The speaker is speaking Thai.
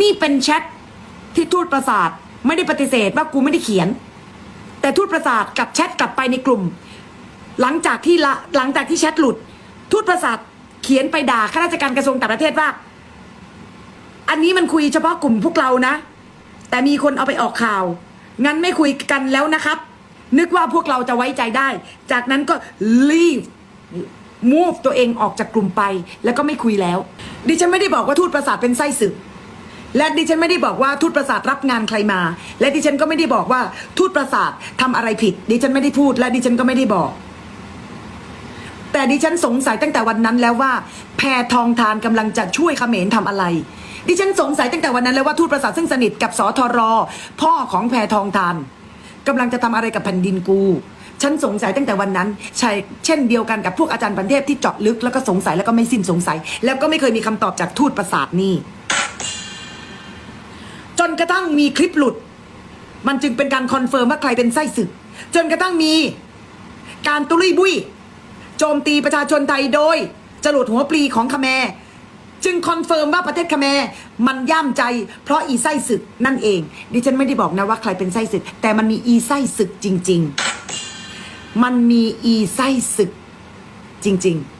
นี่เป็นแชทที่ทูตประสาทไม่ได้ปฏิเสธว่ากูไม่ได้เขียน แต่ทูตประสาทกับแชทกลับไปในกลุ่ม หลังจากที่ละหลังจากที่แชทหลุด ทูตประสาทเขียนไปด่าข้าราชการกระทรวงต่างประเทศว่า อันนี้มันคุยเฉพาะกลุ่มพวกเรานะ แต่มีคนเอาไปออกข่าว งั้นไม่คุยกันแล้วนะครับ นึกว่าพวกเราจะไว้ใจได้ จากนั้นก็ leave move ตัวเองออกจากกลุ่มไป แล้วก็ไม่คุยแล้ว ดิฉันไม่ได้บอกว่าทูตประสาทเป็นไส้ศึก และดิฉันไม่ได้บอกว่าทูตประสาทรับงานใครมา และดิฉันก็ไม่ได้บอกว่าทูตประสาททำอะไรผิด ดิฉันไม่ได้พูด และดิฉันก็ไม่ได้บอก แต่ดิฉันสงสัยตั้งแต่วันนั้นแล้วว่า แพทองทานกำลังจะช่วยเขมรทำอะไร ดิฉันสงสัยตั้งแต่วันนั้นแล้วว่าทูตประสาทซึ่งสนิทกับสทรพ่อของแพทองทานกำลังจะทำอะไรกับแผ่นดินกูฉันสงสัยตั้งแต่วันนั้นใช่เช่นเดียวกันกับพวกอาจารย์ปันเทพที่เจาะลึกแล้วก็สงสัยแล้วก็ไม่สิ้นสงสัย แล้วก็ไม่เคยมีคำตอบจากทูตประสาทนี่ นกระทั่งมีคลิปหลุด มันจึงเป็นการคอนเฟิร์มว่าใครเป็นไส้ศึก จนกระทั่งมีการตุลุยบุยโจมตีประชาชนไทยโดยจรวดหัวปลีของคแมร์จึงคอนเฟิร์มว่าประเทศคแมร์มันย่ำใจ เพราะอีไส้ศึกนั่นเอง ดิฉันไม่ได้บอกนะว่าใครเป็นไส้ศึก แต่มันมีอีไส้ศึกจริง ๆ มันมีอีไส้ศึกจริง ๆ